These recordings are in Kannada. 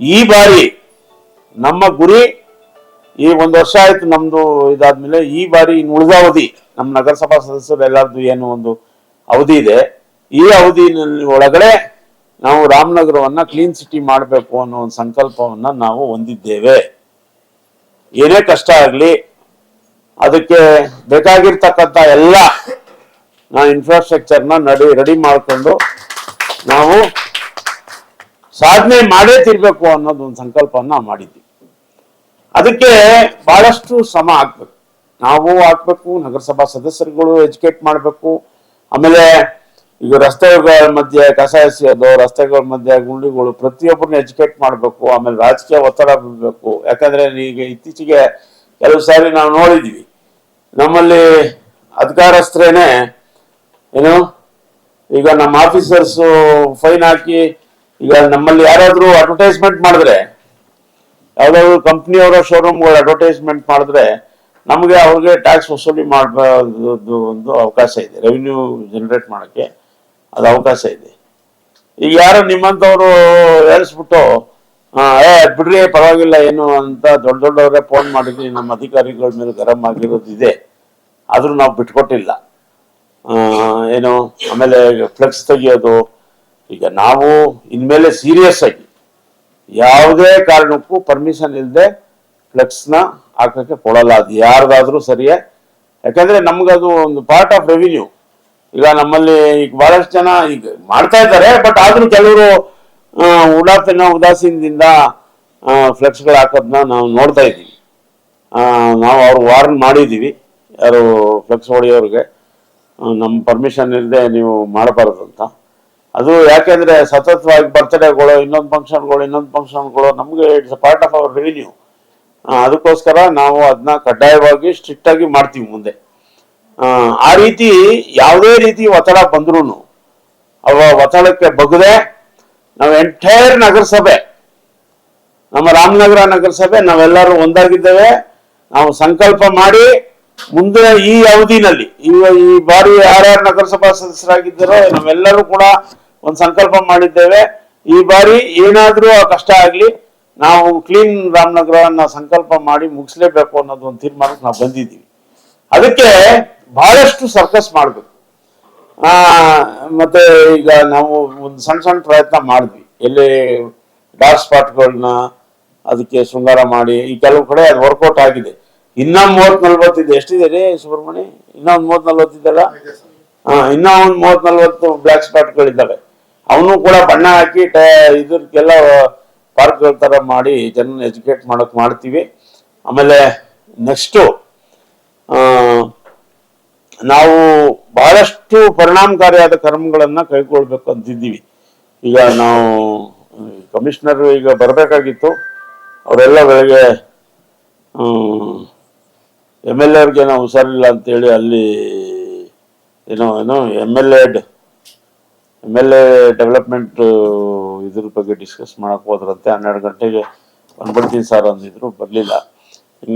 ಈ ಬಾರಿ ನಮ್ಮ ಗುರಿ ಈ ಒಂದು ವರ್ಷ ಆಯ್ತು ನಮ್ದು ಇದಾದ್ಮೇಲೆ, ಈ ಬಾರಿ ಇನ್ನು ಉಳಿದ ಅವಧಿ ನಮ್ಮ ನಗರಸಭಾ ಸದಸ್ಯರು ಎಲ್ಲರದ್ದು ಏನು ಒಂದು ಅವಧಿ ಇದೆ. ಈ ಅವಧಿನಲ್ಲಿ ಒಳಗಡೆ ನಾವು ರಾಮನಗರವನ್ನ ಕ್ಲೀನ್ ಸಿಟಿ ಮಾಡಬೇಕು ಅನ್ನೋ ಒಂದು ಸಂಕಲ್ಪವನ್ನ ನಾವು ಹೊಂದಿದ್ದೇವೆ. ಏನೇ ಕಷ್ಟ ಆಗಲಿ, ಅದಕ್ಕೆ ಬೇಕಾಗಿರ್ತಕ್ಕಂಥ ಎಲ್ಲ ನಾವು ಇನ್ಫ್ರಾಸ್ಟ್ರಕ್ಚರ್ನ ನಡಿ ರೆಡಿ ಮಾಡಿಕೊಂಡು ನಾವು ಸಾಧನೆ ಮಾಡೇ ತಿರ್ಬೇಕು ಅನ್ನೋದು ಒಂದು ಸಂಕಲ್ಪವನ್ನ ಮಾಡಿದ್ವಿ. ಅದಕ್ಕೆ ಬಹಳಷ್ಟು ಶ್ರಮ ಹಾಕ್ಬೇಕು ನಾವು ಹಾಕ್ಬೇಕು ನಗರಸಭಾ ಸದಸ್ಯರುಗಳು ಎಜುಕೇಟ್ ಮಾಡಬೇಕು. ಆಮೇಲೆ ಈಗ ರಸ್ತೆಗಳ ಮಧ್ಯೆ ಕಸ ಎಸೆಯೋದು, ರಸ್ತೆಗಳ ಮಧ್ಯೆ ಗುಂಡಿಗಳು ಪ್ರತಿಯೊಬ್ಬರನ್ನ ಎಜುಕೇಟ್ ಮಾಡಬೇಕು, ಆಮೇಲೆ ರಾಜಕೀಯ ಒತ್ತಡ ಬೀಳಬೇಕು ಯಾಕಂದ್ರೆ ಈಗ ಇತ್ತೀಚೆಗೆ ಕೆಲವು ಸಾರಿ ನಾವು ನೋಡಿದ್ವಿ. ನಮ್ಮಲ್ಲಿ ಅಧಿಕಾರಸ್ಥರೇನೆ ಏನು, ಈಗ ನಮ್ಮ ಆಫೀಸರ್ಸ್ ಫೈನ್ ಹಾಕಿ ಈಗ ನಮ್ಮಲ್ಲಿ ಯಾರಾದ್ರೂ ಅಡ್ವರ್ಟೈಸ್ಮೆಂಟ್ ಮಾಡಿದ್ರೆ, ಯಾವ್ದಾದ್ರು ಕಂಪ್ನಿಯವರ ಶೋರೂಮ್ಗಳು ಅಡ್ವರ್ಟೈಸ್ಮೆಂಟ್ ಮಾಡಿದ್ರೆ, ನಮಗೆ ಅವ್ರಿಗೆ ಟ್ಯಾಕ್ಸ್ ವಸೂಲಿ ಮಾಡಬಹುದು ಒಂದು ಅವಕಾಶ ಇದೆ. ರೆವಿನ್ಯೂ ಜನರೇಟ್ ಮಾಡೋಕ್ಕೆ ಅದು ಅವಕಾಶ ಇದೆ. ಈಗ ಯಾರು ನಿಮ್ಮಂಥವ್ರು ಹೇಳಿಸ್ಬಿಟ್ಟು ಏ, ಬಿಡ್ರಿ, ಪರವಾಗಿಲ್ಲ, ಏನು ಅಂತ ದೊಡ್ಡ ದೊಡ್ಡವರೇ ಫೋನ್ ಮಾಡಿದ್ವಿ ನಮ್ಮ ಅಧಿಕಾರಿಗಳ ಮೇಲೆ ಗರಂ ಆಗಿರೋದು ಇದೆ. ಆದರೂ ನಾವು ಬಿಟ್ಕೊಟ್ಟಿಲ್ಲ. ಏನು, ಆಮೇಲೆ ಫ್ಲೆಕ್ಸ್ ತೆಗಿಯೋದು ಈಗ ನಾವು ಇನ್ಮೇಲೆ ಸೀರಿಯಸ್ ಆಗಿ ಯಾವುದೇ ಕಾರಣಕ್ಕೂ ಪರ್ಮಿಷನ್ ಇಲ್ಲದೆ ಫ್ಲೆಕ್ಸ್ನ ಹಾಕಕ್ಕೆ ಕೊಡಲ್ಲ. ಅದು ಯಾರ್ದಾದ್ರೂ ಸರಿಯೇ. ಯಾಕಂದ್ರೆ ಅದು ಒಂದು ಪಾರ್ಟ್ ಆಫ್ ರೆವಿನ್ಯೂ ಈಗ ನಮ್ಮಲ್ಲಿ ಈಗ ಬಹಳಷ್ಟು ಜನ ಈಗ ಮಾಡ್ತಾ ಇದ್ದಾರೆ ಬಟ್ ಆದ್ರೂ ಕೆಲವರು ಉಡಾಪಿನ ಉದಾಸೀನದಿಂದ ಫ್ಲೆಕ್ಸ್ಗಳು ಹಾಕೋದನ್ನ ನಾವು ನೋಡ್ತಾ ಇದ್ದೀವಿ. ನಾವು ಅವ್ರು ವಾರ್ನ್ ಮಾಡಿದ್ದೀವಿ. ಯಾರು ಫ್ಲೆಕ್ಸ್ ಹೊಡೆಯೋರಿಗೆ ನಮ್ಮ ಪರ್ಮಿಷನ್ ಇಲ್ಲದೆ ನೀವು ಮಾಡಬಾರದು ಅಂತ. ಅದು ಯಾಕೆಂದ್ರೆ ಸತತವಾಗಿ ಬರ್ತ್ಡೇಗಳು ಇನ್ನೊಂದು ಫಂಕ್ಷನ್ಗಳು ಇನ್ನೊಂದು ಫಂಕ್ಷನ್ಗಳು ನಮಗೆ it's a part of our revenue ಅದಕ್ಕೋಸ್ಕರ ನಾವು ಅದನ್ನ ಕಡ್ಡಾಯವಾಗಿ ಸ್ಟ್ರಿಕ್ಟ್ ಆಗಿ ಮಾಡ್ತೀವಿ ಮುಂದೆ. ಆ, ರೀತಿ ಯಾವುದೇ ರೀತಿ ಒತ್ತಡ ಬಂದ್ರೂ ಅವ ಒತ್ತಡಕ್ಕೆ ಬಗ್ಗದೆ ನಾವು ಎಂಟೈರ್ ನಗರಸಭೆ ನಮ್ಮ ರಾಮನಗರ ನಗರಸಭೆ ನಾವೆಲ್ಲರೂ ಒಂದಾಗಿದ್ದೇವೆ. ನಾವು ಸಂಕಲ್ಪ ಮಾಡಿ ಮುಂದಿನ ಈ ಅವಧಿನಲ್ಲಿ ಈ ಬಾರಿ ಯಾರ್ಯಾರು ನಗರಸಭಾ ಸದಸ್ಯರಾಗಿದ್ದಾರೋ ನಾವೆಲ್ಲರೂ ಕೂಡ ಒಂದು ಸಂಕಲ್ಪ ಮಾಡಿದ್ದೇವೆ. ಈ ಬಾರಿ ಏನಾದ್ರೂ ಕಷ್ಟ ಆಗ್ಲಿ ನಾವು ಕ್ಲೀನ್ ರಾಮನಗರವನ್ನ ಸಂಕಲ್ಪ ಮಾಡಿ ಮುಗಿಸ್ಲೇಬೇಕು ಅನ್ನೋದು ಒಂದು ತೀರ್ಮಾನಕ್ಕೆ ನಾವು ಬಂದಿದ್ದೀವಿ. ಅದಕ್ಕೆ ಬಹಳಷ್ಟು ಸರ್ಕಸ್ ಮಾಡಬೇಕು. ಆ ಮತ್ತೆ ಈಗ ನಾವು ಒಂದು ಸಣ್ಣ ಸಣ್ಣ ಪ್ರಯತ್ನ ಮಾಡಿದ್ವಿ. ಎಲ್ಲಿ ಡಾರ್ಕ್ ಸ್ಪಾಟ್ಗಳನ್ನ ಅದಕ್ಕೆ ಶೃಂಗಾರ ಮಾಡಿ ಈ ಕೆಲವು ಕಡೆ ಅದು ವರ್ಕೌಟ್ ಆಗಿದೆ. ಇನ್ನ ಮೂವತ್ ನಲ್ವತ್ತಿದೆ ಎಷ್ಟಿದೆ ರೀ ಸುಬ್ರಹ್ಮಣ್ಯ? ಇನ್ನ ಒಂದ್ ಮೂವತ್ ನಲ್ವತ್ತಿದೆಲ್ಲ ಹಾ ಇನ್ನೂ ಒಂದು ಮೂವತ್ ನಲ್ವತ್ತು ಬ್ಲಾಕ್ ಸ್ಪಾಟ್ಗಳಿದ್ದಾವೆ ಅವನು ಕೂಡ ಬಣ್ಣ ಹಾಕಿ ಇದಕ್ಕೆಲ್ಲ ಪಾರ್ಕ್ಗಳ ತರ ಮಾಡಿ ಜನ ಎಜುಕೇಟ್ ಮಾಡಕ್ ಮಾಡ್ತೀವಿ. ಆಮೇಲೆ ನೆಕ್ಸ್ಟು ನಾವು ಬಹಳಷ್ಟು ಪರಿಣಾಮಕಾರಿಯಾದ ಕ್ರಮಗಳನ್ನ ಕೈಗೊಳ್ಬೇಕು ಅಂತಿದ್ದೀವಿ. ಈಗ ನಾವು, ಕಮಿಷನರ್ ಈಗ ಬರಬೇಕಾಗಿತ್ತು. ಅವರೆಲ್ಲ ಬೆಳಗ್ಗೆ ಎಂ ಎಲ್ ಎರ್ಗೆ ನಾವು ಹುಷಾರಿಲ್ಲ ಅಂತೇಳಿ ಅಲ್ಲಿ, ಏನೋ ಏನೋ M L ed a development ಇದ್ರ ಬಗ್ಗೆ ಡಿಸ್ಕಸ್ ಮಾಡಕ್ ಹೋದ್ರಂತೆ. ಹನ್ನೆರಡು ಗಂಟೆಗೆ ಬಂದ್ಬಿಡ್ತೀನಿ ಸರ್ ಅಂದಿದ್ರು, ಬರಲಿಲ್ಲ.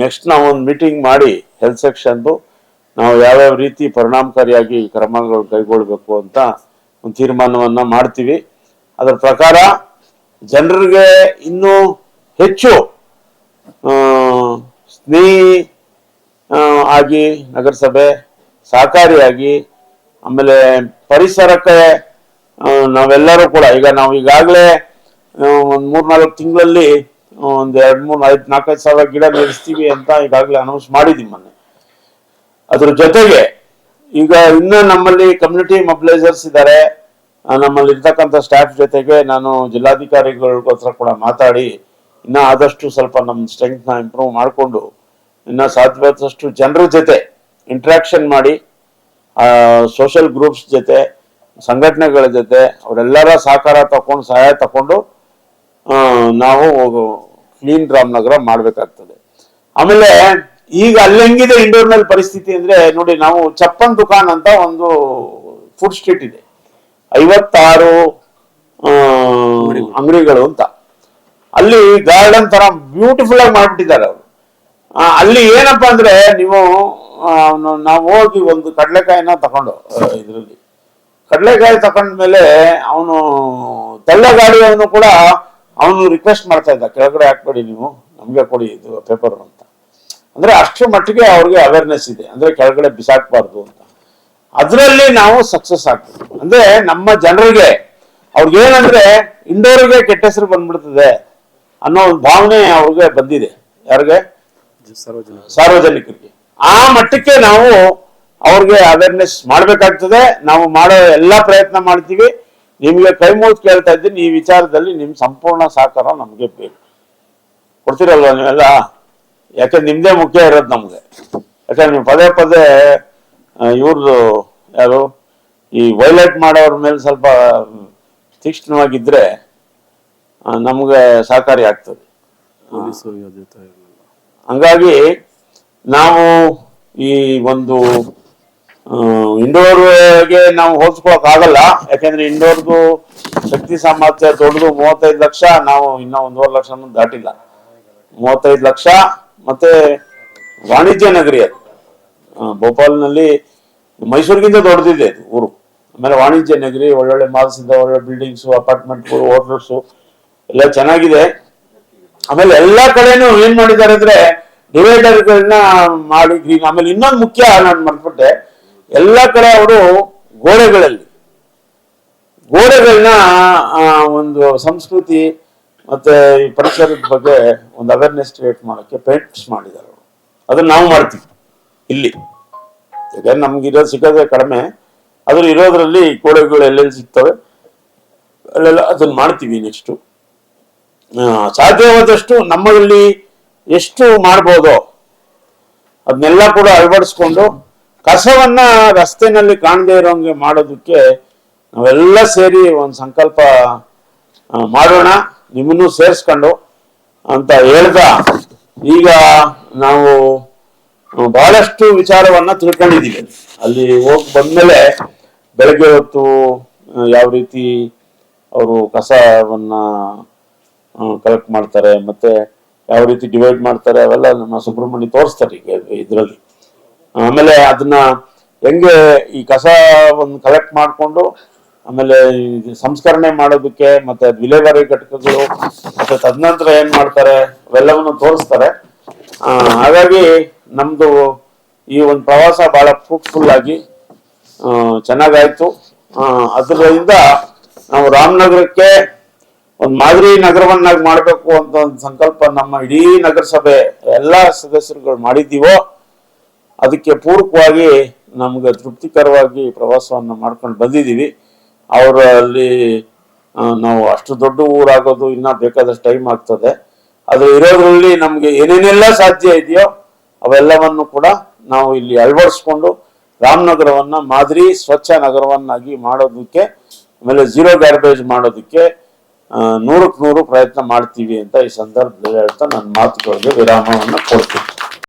ನೆಕ್ಸ್ಟ್ ನಾವು ಒಂದು ಮೀಟಿಂಗ್ ಮಾಡಿ ಹೆಲ್ತ್ ಸೆಕ್ಷನ್ದು ನಾವು ಯಾವ್ಯಾವ ರೀತಿ ಪರಿಣಾಮಕಾರಿಯಾಗಿ ಕ್ರಮಗಳು ಕೈಗೊಳ್ಬೇಕು ಅಂತ ಒಂದು ತೀರ್ಮಾನವನ್ನು ಮಾಡ್ತೀವಿ. ಅದರ ಪ್ರಕಾರ ಜನರಿಗೆ ಇನ್ನೂ ಹೆಚ್ಚು ಸ್ನೇಹಿ ಆಗಿ ನಗರಸಭೆ ಸಹಕಾರಿಯಾಗಿ, ಆಮೇಲೆ ಪರಿಸರಕ್ಕೆ ನಾವೆಲ್ಲರೂ ಕೂಡ, ಈಗ ನಾವು ಈಗಾಗಲೇ ಒಂದು ಮೂರ್ನಾಲ್ಕು ತಿಂಗಳಲ್ಲಿ ಒಂದು ಎರಡು ಮೂರು ಐದು ನಾಲ್ಕೈದು ಸಾವಿರ ಗಿಡ ನೆಲೆಸ್ತೀವಿ ಅಂತ ಈಗಾಗಲೇ ಅನೌನ್ಸ್ ಮಾಡಿದ್ದೀವಿ ಮೊನ್ನೆ. ಅದ್ರ ಜೊತೆಗೆ, ಈಗ ಇನ್ನೂ ನಮ್ಮಲ್ಲಿ ಕಮ್ಯುನಿಟಿ ಮೊಬಿಲೈಸರ್ಸ್ ಇದ್ದಾರೆ ನಮ್ಮಲ್ಲಿ ಇರ್ತಕ್ಕಂಥ ಸ್ಟಾಫ್ ಜೊತೆಗೆ ನಾನು ಜಿಲ್ಲಾಧಿಕಾರಿಗಳಿಗೋಸ್ಕರ ಕೂಡ ಮಾತಾಡಿ, ಇನ್ನ ಆದಷ್ಟು ಸ್ವಲ್ಪ ನಮ್ಮ ಸ್ಟ್ರೆಂತ್ನ ಇಂಪ್ರೂವ್ ಮಾಡಿಕೊಂಡು, ಇನ್ನ ಸಾಧ್ಯವಾದಷ್ಟು ಜನರ ಜೊತೆ ಇಂಟ್ರಾಕ್ಷನ್ ಮಾಡಿ ಸೋಷಿಯಲ್ ಗ್ರೂಪ್ಸ್ ಜೊತೆ ಸಂಘಟನೆಗಳ ಜೊತೆ ಅವರೆಲ್ಲರ ಸಹಕಾರ ತಕೊಂಡು ಸಹಾಯ ತಕೊಂಡು ಆ, ನಾವು ಕ್ಲೀನ್ ರಾಮನಗರ ಮಾಡಬೇಕಾಗ್ತದೆ. ಆಮೇಲೆ ಈಗ ಅಲ್ಲಿ ಹೆಂಗಿದೆ ಇಂಡೋರ್ನಲ್ಲಿ ಪರಿಸ್ಥಿತಿ ಅಂದ್ರೆ ನೋಡಿ ನಾವು ಚಪ್ಪನ್ ದುಕಾನ್ ಅಂತ ಒಂದು ಫುಡ್ ಸ್ಟ್ರೀಟ್ ಇದೆ. ಐವತ್ತಾರು ಅಂಗಡಿಗಳು. ಅಂತ. ಅಲ್ಲಿ ಗಾರ್ಡನ್ ತರ ಬ್ಯೂಟಿಫುಲ್ ಆಗಿ ಮಾಡ್ಬಿಟ್ಟಿದ್ದಾರೆ ಅವರು. ಅಲ್ಲಿ ಏನಪ್ಪಾ ಅಂದ್ರೆ ನೀವು ನಾವು ಹೋಗಿ ಒಂದು ಕಡಲೆಕಾಯಿನ ತಗೊಂಡು ಇದರಲ್ಲಿ. ಕಡಲೆಕಾಯಿ ತಕೊಂಡ್ಮೇಲೆ ಅವನು ತಳ್ಳಗಾಡಿಯವನು ಕೂಡ ಅವನು ರಿಕ್ವೆಸ್ಟ್ ಮಾಡ್ತಾ ಇದ್ದ. ಕೆಳಗಡೆ ಹಾಕ್ಬೇಡಿ ನೀವು ನಮ್ಗೆ ಕೊಡಿ ಇದು ಪೇಪರ್ ಅಂತ. ಅಂದ್ರೆ ಅಷ್ಟು ಮಟ್ಟಿಗೆ ಅವ್ರಿಗೆ ಅವೇರ್ನೆಸ್ ಇದೆ. ಅಂದ್ರೆ ಕೆಳಗಡೆ ಬಿಸಾಕ್ಬಾರ್ದು ಅಂತ. ಅದರಲ್ಲಿ ನಾವು ಸಕ್ಸಸ್ ಆಗ್ತೀವಿ. ಅಂದ್ರೆ ನಮ್ಮ ಜನರಿಗೆ ಅವ್ರಿಗೇನಂದ್ರೆ ಇಂಡೋರಿಗೆ ಕೆಟ್ಟ ಹೆಸರು ಬಂದ್ಬಿಡ್ತದೆ ಅನ್ನೋ ಒಂದು ಭಾವನೆ ಅವ್ರಿಗೆ ಬಂದಿದೆ. ಯಾರಿಗೆ? ಸಾರ್ವಜನಿಕ ಸಾರ್ವಜನಿಕರಿಗೆ. ಆ ಮಟ್ಟಕ್ಕೆ ನಾವು ಅವ್ರಿಗೆ ಅವೇರ್ನೆಸ್ ಮಾಡಬೇಕಾಗ್ತದೆ. ನಾವು ಮಾಡೋ ಎಲ್ಲಾ ಪ್ರಯತ್ನ ಮಾಡ್ತೀವಿ. ನಿಮಗೆ ಕೈ ಮುಗಿದು ಕೇಳ್ತಾ ಇದ್ದೀನಿ. ಈ ವಿಚಾರದಲ್ಲಿ ನಿಮ್ಮ ಸಂಪೂರ್ಣ ಸಹಕಾರ ನಮಗೆ ಬೇಕು. ಕೊಡ್ತೀರಲ್ವ ನೀವೆಲ್ಲ? ಯಾಕೆ ನಿಮ್ದೇ ಮುಖ್ಯ ಇರೋದು ನಮಗೆ. ಯಾಕಂದ್ರೆ ನೀವು ಪದೇ ಪದೇ ಇವ್ರದ್ದು ಯಾರು ಈ ವೈಲೈಟ್ ಮಾಡೋರ ಮೇಲೆ ಸ್ವಲ್ಪ ತೀಕ್ಷ್ಣವಾಗಿದ್ದರೆ ನಮಗೆ ಸಹಕಾರಿ ಆಗ್ತದೆ. ಹಂಗಾಗಿ ನಾವು ಈ ಒಂದು ಇಂಡೋರ್ಗೆ ನಾವು ಹೋಲ್ಸ್ಕೊಳಕ್ ಆಗಲ್ಲ ಯಾಕೆಂದ್ರೆ ಇಂಡೋರ್ದು ಶಕ್ತಿ ಸಾಮರ್ಥ್ಯ ದೊಡ್ಡದು ಮೂವತ್ತೈದು ಲಕ್ಷ, ನಾವು ಇನ್ನೂ ಒಂದೂವರೆ ಲಕ್ಷ ದಾಟಿಲ್ಲ. ಮೂವತ್ತೈದು ಲಕ್ಷ, ಮತ್ತೆ ವಾಣಿಜ್ಯ ನಗರಿ ಅದು. ಭೋಪಾಲ್ನಲ್ಲಿ ಮೈಸೂರಿಗಿಂತ ದೊಡ್ಡದಿದೆ ಅದು ಊರು. ಆಮೇಲೆ ವಾಣಿಜ್ಯ ನಗರಿ, ಒಳ್ಳೊಳ್ಳೆ ಮಾಲ್ಸ್ ಇದೆ ಒಳ್ಳೊಳ್ಳೆ ಬಿಲ್ಡಿಂಗ್ಸ್ ಅಪಾರ್ಟ್ಮೆಂಟ್ಗಳು ಹೋಟೆಲ್ಸ್ ಎಲ್ಲ ಚೆನ್ನಾಗಿದೆ. ಆಮೇಲೆ ಎಲ್ಲಾ ಕಡೆನೂ ಏನ್ ಮಾಡಿದ್ದಾರೆ ಅಂದ್ರೆ ಡಿವೈಡರ್ಗಳನ್ನ ಮಾಡಿ, ಆಮೇಲೆ ಇನ್ನೊಂದು ಮುಖ್ಯ ನಾನು ಮರ್ತ್ಬಿಟ್ಟೆ ಎಲ್ಲಾ ಕಡೆ ಅವರು ಗೋಡೆಗಳಲ್ಲಿ. ಗೋಡೆಗಳನ್ನ ಒಂದು ಸಂಸ್ಕೃತಿ ಮತ್ತೆ ಈ ಪರಿಸರದ ಬಗ್ಗೆ ಒಂದು ಅವೇರ್ನೆಸ್ ಕ್ರಿಯೇಟ್ ಮಾಡೋಕ್ಕೆ ಪೇಂಟ್ಸ್ ಮಾಡಿದ್ದಾರೆ ಅವರು. ಅದನ್ನ ನಾವು ಮಾಡ್ತೀವಿ, ಇಲ್ಲಿ. ಯಾಕಂದ್ರೆ ನಮ್ಗೆ ಇರೋದು ಸಿಗೋದೇ ಕಡಿಮೆ. ಅದ್ರ ಇರೋದ್ರಲ್ಲಿ ಗೋಡೆಗಳು ಎಲ್ಲೆಲ್ಲಿ ಸಿಗ್ತವೆ, ಅಲ್ಲೆಲ್ಲ ಅದನ್ನ ಮಾಡ್ತೀವಿ ನೆಕ್ಸ್ಟು ಸಾಧ್ಯವಾದಷ್ಟು ನಮ್ಮಲ್ಲಿ ಎಷ್ಟು ಮಾಡ್ಬೋದೋ, ಅದನ್ನೆಲ್ಲ ಕೂಡ ಅಳವಡಿಸ್ಕೊಂಡು ಕಸವನ್ನ ರಸ್ತೆನಲ್ಲಿ ಕಾಣದೇ ಇರೋಂಗೆ ಮಾಡೋದಕ್ಕೆ ನಾವೆಲ್ಲ ಸೇರಿ ಒಂದು ಸಂಕಲ್ಪ ಮಾಡೋಣ, ನಿಮ್ಮನ್ನು ಸೇರಿಸ್ಕೊಂಡು ಅಂತ ಹೇಳ್ದ ಈಗ ನಾವು ಬಹಳಷ್ಟು ವಿಚಾರವನ್ನ ತಿಳ್ಕೊಂಡಿದ್ದೀವಿ. ಅಲ್ಲಿ ಹೋಗಿ ಬಂದ್ಮೇಲೆ ಬೆಳಗ್ಗೆ ಹೊತ್ತು ಯಾವ ರೀತಿ ಅವರು ಕಸವನ್ನ ಕಲೆಕ್ಟ್ ಮಾಡ್ತಾರೆ, ಮತ್ತೆ ಯಾವ ರೀತಿ ಡಿವೈಡ್ ಮಾಡ್ತಾರೆ, ಅವೆಲ್ಲ ನಮ್ಮ ಸುಬ್ರಹ್ಮಣ್ಯ ತೋರಿಸ್ತಾರೆ ಈಗ ಇದರಲ್ಲಿ. ಆಮೇಲೆ ಅದನ್ನ ಹೆಂಗೆ ಈ ಕಸ ಒಂದು ಕಲೆಕ್ಟ್ ಮಾಡಿಕೊಂಡು, ಆಮೇಲೆ ಸಂಸ್ಕರಣೆ ಮಾಡೋದಕ್ಕೆ ಮತ್ತೆ ವಿಲೇವಾರಿ ಘಟಕಗಳು, ಮತ್ತೆ ತದನಂತರ ಏನ್ ಮಾಡ್ತಾರೆ, ಅವೆಲ್ಲವನ್ನು ತೋರಿಸ್ತಾರೆ. ಹಾಗಾಗಿ ನಮ್ದು ಈ ಒಂದು ಪ್ರವಾಸ ಬಹಳ ಫ್ರೂಟ್ಫುಲ್ ಆಗಿ ಚೆನ್ನಾಗಾಯ್ತು. ಅದರಿಂದ ನಾವು ರಾಮನಗರಕ್ಕೆ ಒಂದು ಮಾದರಿ ನಗರವನ್ನಾಗಿ ಮಾಡಬೇಕು ಅಂತ ಒಂದು ಸಂಕಲ್ಪ ನಮ್ಮ ಇಡೀ ನಗರಸಭೆ, ಎಲ್ಲ ಸದಸ್ಯರುಗಳು ಮಾಡಿದ್ದೀವೋ ಅದಕ್ಕೆ ಪೂರಕವಾಗಿ ನಮ್ಗೆ ತೃಪ್ತಿಕರವಾಗಿ ಪ್ರವಾಸವನ್ನು ಮಾಡ್ಕೊಂಡು ಬಂದಿದ್ದೀವಿ. ಅವರಲ್ಲಿ ನಾವು ಅಷ್ಟು ದೊಡ್ಡ ಊರಾಗೋದು ಇನ್ನೂ ಬೇಕಾದಷ್ಟು ಟೈಮ್ ಆಗ್ತದೆ. ಅದು ಇರೋದ್ರಲ್ಲಿ ನಮಗೆ ಏನೇನೆಲ್ಲ ಸಾಧ್ಯ ಇದೆಯೋ ಅವೆಲ್ಲವನ್ನು ಕೂಡ ನಾವು ಇಲ್ಲಿ ಅಳವಡಿಸ್ಕೊಂಡು ರಾಮನಗರವನ್ನ ಮಾದರಿ ಸ್ವಚ್ಛ ನಗರವನ್ನಾಗಿ ಮಾಡೋದಕ್ಕೆ, ಆಮೇಲೆ ಝೀರೋ ಗ್ಯಾರ್ಬೇಜ್ ಮಾಡೋದಕ್ಕೆ ನೂರಕ್ಕೆ ನೂರು ಪ್ರಯತ್ನ ಮಾಡ್ತೀವಿ ಅಂತ ಈ ಸಂದರ್ಭದಲ್ಲಿ ಹೇಳ್ತಾ ನನ್ನ ಮಾತುಗಳಿಗೆ ವಿರಾಮವನ್ನು ಕೊಡ್ತೀನಿ.